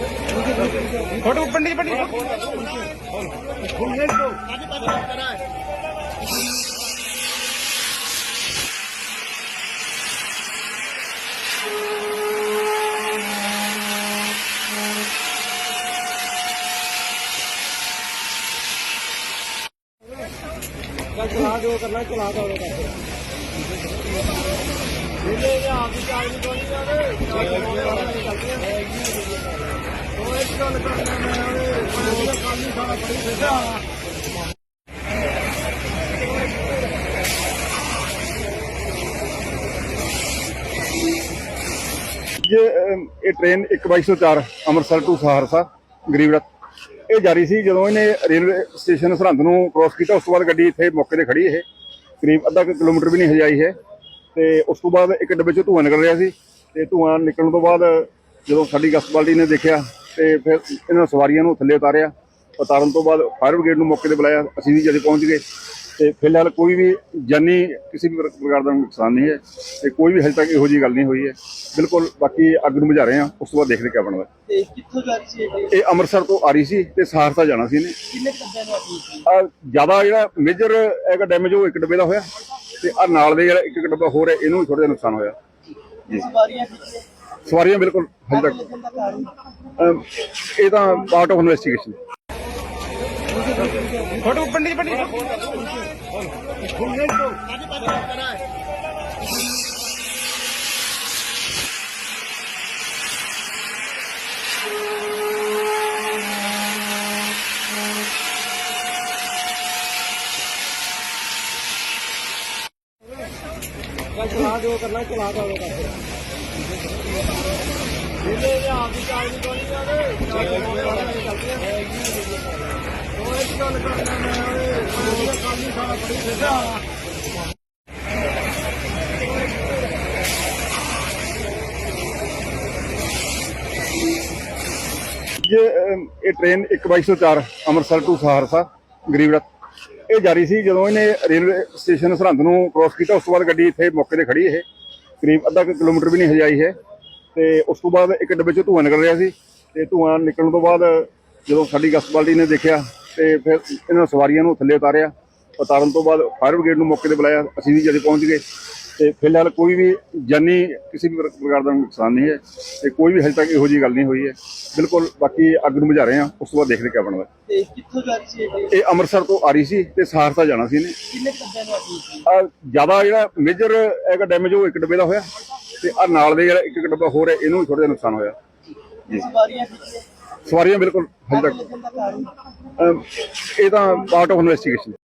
Photo ਪੰਡੀ ਪੰਡੀ ਚਲਾ ਜੋ ਕਰਨਾ ਚਲਾ ਦੋ ਇਹਨੇ ਇਹ ਆਪ ਦੀ ਚਾਲ ਨਹੀਂ ਕੋਈ ਉਹ ਇੱਕ ਗੱਲ ਕਰਨਾ ਮੈਂ ਉਹਦੇ ਕੰਮ ਨਹੀਂ ਸਾਰਾ ਪੜੀ ਫਿਰਦਾ ਇਹ ਅਮ, ਇਹ ਟ੍ਰੇਨ 1204 ਅੰਮ੍ਰਿਤਸਰ ਟੂ ਸਹਾਰਸਾ ਗਰੀਬ ਰਥ। ਇਹ ਜਾਰੀ ਸੀ ਜਦੋਂ ਇਹਨੇ ਰੇਲਵੇ ਸਟੇਸ਼ਨ ਸਰਹੰਦ ਨੂੰ ਕ੍ਰੋਸ ਕੀਤਾ ਉਸ ਤੋਂ ਬਾਅਦ ਗੱਡੀ ਇੱਥੇ ਮੌਕੇ ਤੇ ਖੜੀ ਇਹ। ਕਰੀਬ ਅੱਧਾ ਕੁ ਕਿਲੋਮੀਟਰ ਵੀ ਨਹੀਂ ਹਜਾਈ ਹੈ ਤੇ ਉਸ ਤੋਂ ਬਾਅਦ ਇੱਕ ਡੱਬੇ ਚੋਂ ਧੂੰਆਂ ਨਿਕਲ ਰਿਹਾ ਸੀ। ਤੇ ਧੂੰਆਂ ਨਿਕਲਣ ਤੋਂ ਬਾਅਦ ਜਦੋਂ ਸਾਡੀ ਗਸਤ ਬਾਲਟੀ ਨੇ ਦੇਖਿਆ ਤੇ ਫਿਰ ਇਹਨਾਂ ਸਵਾਰੀਆਂ ਨੂੰ ਥੱਲੇ ਉਤਾਰਿਆ। ਉਤਾਰਨ ਤੋਂ ਬਾਅਦ ਫਾਇਰ ਬ੍ਰਿਗੇਡ ਨੂੰ ਮੌਕੇ ਤੇ ਬੁਲਾਇਆ। ਅਸੀਂ ਵੀ ਜਦੋਂ ਪਹੁੰਚ ਗਏ। ਤੇ ਫਿਲਹਾਲ ਕੋਈ ਵੀ ਜਾਨੀ ਕਿਸੇ ਵੀ ਪ੍ਰ- ਪ੍ਰਕਾਰ ਦਾ ਨੁਕਸਾਨ ਨਹੀਂ ਹੈ। ਤੇ ਕੋਈ ਵੀ ਹਜੇ ਤੱਕ ਇਹੋ ਜਿਹੀ ਗੱਲ ਨਹੀਂ ਹੋਈ ਹੈ। ਬਿਲਕੁਲ ਬਾਕੀ ਅੱਗ ਨੂੰ ਬੁਝਾ ਰਹੇ ਹਾਂ। ਉਸ ਤੋਂ ਬਾਅਦ ਦੇਖਦੇ ਕਿਆ ਬਣਦਾ। ਤੇ ਕਿੱਥੋਂ ਜਾ ਰਹੀ ਸੀ ਇਹ ਇਹ ਅੰਮ੍ਰਿਤਸਰ ਤੋਂ ਆ ਰਹੀ ਸੀ ਤੇ ਸਹਾਰਸਾ ਜਾਣਾ ਸੀ ਇਹਨੇ। ਕਿੰਨੇ ਡੱਬਿਆਂ ਨੂੰ ਆਪੀ ਸੀ ਆ ਜ਼ਿਆਦਾ ਜਿਹੜਾ ਮੇਜਰ ਹੈਗਾ ਡੈਮੇਜ ਉਹ ਇੱਕ ਡੱਬੇ ਦਾ ਹੋਇਆ। ਤੇ ਆ ਨਾਲ ਦੇ ਜਿਹੜਾ ਇੱਕ ਇੱਕ ਡੱਬਾ ਹੋਰ ਹੈ ਇਹਨੂੰ ਥੋੜਾ ਜਿਹਾ ਨੁਕਸਾਨ ਹੋਇਆ। ਸਵਾਰੀਆਂ ਬਿਲਕੁਲ ਹਜੇ ਤੱਕ। ਅਮ, ਇਹ ਤਾਂ ਪਾਰਟ ਆਫ ਇਨਵੈਸਟੀਗੇਸ਼ਨ ਫੋਟੋ ਪੰਡੀ ਪੰਡੀ ਚਲਾ ਜੋ ਕਰਨਾ ਚਲਾ ਦੋ ਇਹਨੇ ਇਹ ਆਪ ਦੀ ਚਾਲ ਨਹੀਂ ਕੋਈ ਉਹ ਇੱਕ ਗੱਲ ਕਰਨਾ ਇਹ ਜਾਰੀ ਸੀ ਜਦੋਂ ਇਹਨੇ ਰੇਲਵੇ ਸਟੇਸ਼ਨ ਸਰਹੰਦ ਨੂੰ ਕ੍ਰੋਸ ਕੀਤਾ, ਉਸ ਤੋਂ ਬਾਅਦ ਗੱਡੀ ਇੱਥੇ ਮੌਕੇ ਤੇ ਖੜੀ ਇਹ। ਕਰੀਬ ਅੱਧਾ ਕੁ ਕਿਲੋਮੀਟਰ ਵੀ ਨਹੀਂ ਹਜਾਈ ਹੈ ਤੇ ਉਸ ਤੋਂ ਬਾਅਦ ਇੱਕ ਡੱਬੇ ਚੋਂ ਧੂੰਆਂ ਨਿਕਲ ਰਿਹਾ ਸੀ ਤੇ ਧੂੰਆਂ ਨਿਕਲਣ ਤੋਂ ਬਾਅਦ ਜਦੋਂ ਸਾਡੀ ਗਸਤ ਬਾਲਟੀ ਨੇ ਦੇਖਿਆ ਤੇ ਫਿਰ ਇਹਨਾਂ ਸਵਾਰੀਆਂ ਨੂੰ ਥੱਲੇ ਉਤਾਰਿਆ। ਉਤਾਰਨ ਤੋਂ ਬਾਅਦ ਫਾਇਰ ਬ੍ਰਿਗੇਡ ਨੂੰ ਮੌਕੇ ਤੇ ਬੁਲਾਇਆ। ਅਸੀਂ ਵੀ ਜਦੋਂ ਪਹੁੰਚ ਗਏ। ਤੇ ਫਿਲਹਾਲ ਕੋਈ ਵੀ ਜਾਨੀ ਕਿਸੇ ਵੀ ਪ੍ਰ- ਪ੍ਰਕਾਰ ਦਾ ਨੁਕਸਾਨ ਨਹੀਂ ਹੈ ਤੇ ਕੋਈ ਵੀ ਹਜੇ ਤੱਕ ਇਹੋ ਜਿਹੀ ਗੱਲ ਨਹੀਂ ਹੋਈ ਹੈ। ਬਿਲਕੁਲ ਬਾਕੀ ਅੱਗ ਨੂੰ ਬੁਝਾ ਰਹੇ ਹਾਂ ਉਸ ਤੋਂ ਬਾਅਦ ਦੇਖਦੇ ਕਿਆ ਬਣਦਾ। ਤੇ ਕਿੱਥੋਂ ਜਾ ਰਹੀ ਸੀ ਇਹ ਇਹ ਅੰਮ੍ਰਿਤਸਰ ਤੋਂ ਆ ਰਹੀ ਸੀ ਤੇ ਸਹਾਰਸਾ ਜਾਣਾ ਸੀ ਇਹਨੇ। ਕਿੰਨੇ ਡੱਬਿਆਂ ਨੂੰ ਆਪੀ ਸੀ? ਆ ਜ਼ਿਆਦਾ ਜਿਹੜਾ ਮੇਜਰ ਹੈਗਾ ਡੈਮੇਜ ਉਹ ਇੱਕ ਡੱਬੇ ਦਾ ਹੋਇਆ ਤੇ ਆ ਨਾਲ ਦੇ ਜਿਹੜਾ ਇੱਕ ਇੱਕ ਡੱਬਾ ਹੋਰ ਹੈ ਇਹਨੂੰ ਵੀ ਥੋੜਾ ਜਿਹਾ ਨੁਕਸਾਨ ਹੋਇਆ। ਸਵਾਰੀਆਂ ਬਿਲਕੁਲ ਹਜੇ ਤੱਕ। ਅਮ, ਇਹ ਤਾਂ ਪਾਰਟ ਆਫ ਇਨਵੈਸਟੀਗੇਸ਼ਨ